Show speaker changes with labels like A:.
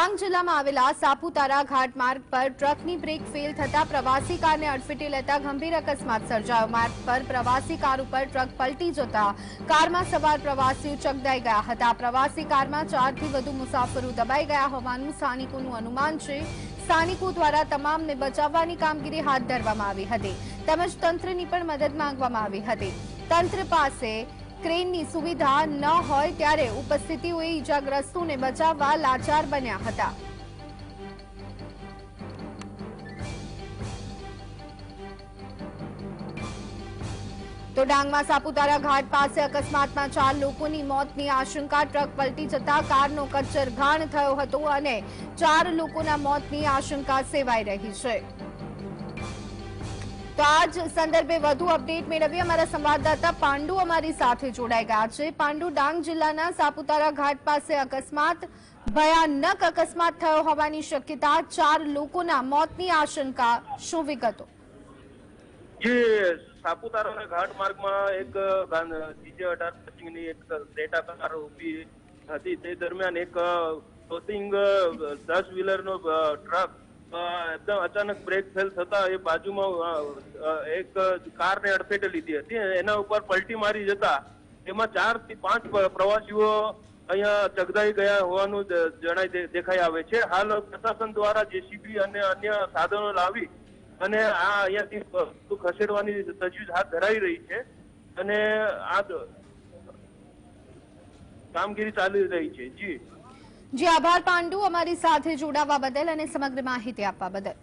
A: ડાંગ જિલ્લામાં આવેલા સાપુતારા ઘાટ માર્ગ પર ટ્રકની બ્રેક ફેલ થતા પ્રવાસી કારને અડફેટે લેતા ગંભીર અકસ્માત સર્જાયો. માર્ગ પર પ્રવાસી કાર ઉપર ટ્રક પલટી જતા કારમાં સવાર પ્રવાસીઓ ચકદાઈ ગયા હતા. પ્રવાસી કારમાં ચારથી વધુ મુસાફરો દબાઈ ગયા હોવાનું સ્થાનિકોનું અનુમાન છે. સ્થાનિકો દ્વારા તમામને બચાવવાની કામગીરી હાથ ધરવામાં આવી હતી. તેમજ તંત્રની પણ મદદ માંગવામાં આવી હતી. તંત્ર પાસે ક્રેનની સુવિધા ન હોય ત્યારે ઉપસ્થિતિઓએ ઈજાગ્રસ્તોને બચાવવા લાચાર બન્યા હતા. તો ડાંગમાં સાપુતારા ઘાટ પાસે અકસ્માતમાં ચાર લોકોની મોતની આશંકા, ટ્રક પલટી જતા કારનો કચ્છર ઘાણ થયો હતો અને ચાર લોકોના મોતની આશંકા સેવાઈ રહી છે. તો આજ સંદર્ભે વધુ અપડેટ મેળવીએ. અમારા સંવાદદાતા પાંડુ અમારી સાથે જોડાઈ ગયા છે. પાંડુ, ડાંગ જિલ્લાના સાપુતારા ઘાટ પાસે અકસ્માત, ભયાનક અકસ્માત થયો હોવાની શક્યતા, ચાર લોકોના મોતની આશંકા, શું વિગતો?
B: સાપુતારા ઘાટ માર્ગમાં એક જીજે અઢાર પચીસની એક ક્રેટા કાર ઊભી હતી. તે દરમિયાન એક ક્રોસિંગ દસ વ્હીલરનો ટ્રક એકદમ અચાનક બ્રેક ફેલ થતા એ બાજુમાં એક કારને અડફેટે લીધી હતી. એના ઉપર પલટી મારી જતા એમાં ચારથી પાંચ પ્રવાસીઓ અહીંયા ચગદાઈ ગયા હોવાનું જણાય દેખાઈ આવે છે. હાલ પ્રશાસન દ્વારા જેસીબી અને અન્ય સાધનો લાવી અને આ અહીંયાથી ખસેડવાની તજવીજ હાથ ધરાઈ રહી છે અને આ કામગીરી ચાલી રહી છે. જી.
A: જી આભાર પાંડુ. અમારી સાથે જોડાવા બદલ અને સમગ્ર માહિતી આપવા બદલ.